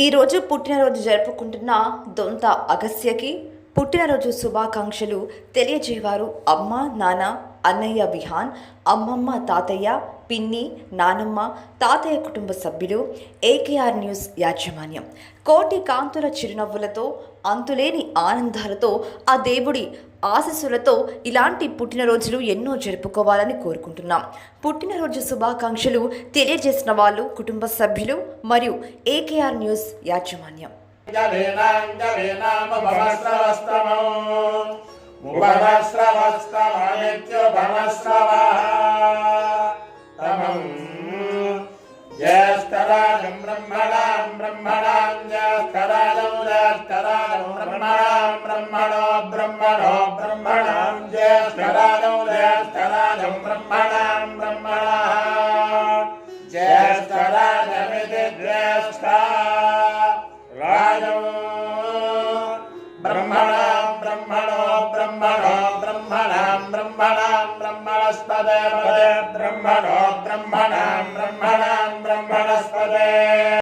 ఈరోజు పుట్టినరోజు జరుపుకుంటున్న దొంత అగస్యకి పుట్టినరోజు శుభాకాంక్షలు తెలియజేవారు అమ్మ నాన్న అన్నయ్య విహాన్ అమ్మమ్మ తాతయ్య పిన్ని నానమ్మ తాతయ్య కుటుంబ సభ్యులు ఏకేఆర్ న్యూస్ యాజమాన్యం. కోటి కాంతుల చిరునవ్వులతో అంతులేని ఆనందాలతో ఆ దేవుడి ఆశస్సులతో ఇలాంటి పుట్టినరోజులు ఎన్నో జరుపుకోవాలని కోరుకుంటున్నాం. పుట్టినరోజు శుభాకాంక్షలు తెలియజేసిన వాళ్ళు కుటుంబ సభ్యులు మరియు ఏకేఆర్ న్యూస్ యాజమాన్యం. జలేనాంజలేనామభవస్రవస్తమో జ్యేష్ఠరాజం బ్రహ్మణాం బ్రహ్మణాం జ్యేష్ఠరాజం జ్యేష్ఠరాజం బ్రహ్మణాం బ్రహ్మణో బ్రహ్మణో బ్రహ్మణాం జ్యేష్ఠరాజం జ్యేష్ఠరాజం బ్రహ్మణాం బ్రహ్మణः బ్రహ్మణాం బ్రహ్మణో బ్రహ్మణో బ్రహ్మణాం బ్రహ్మణాం బ్రహ్మణస్పదే పదే బ్రహ్మణో బ్రహ్మణాం బ్రహ్మణాం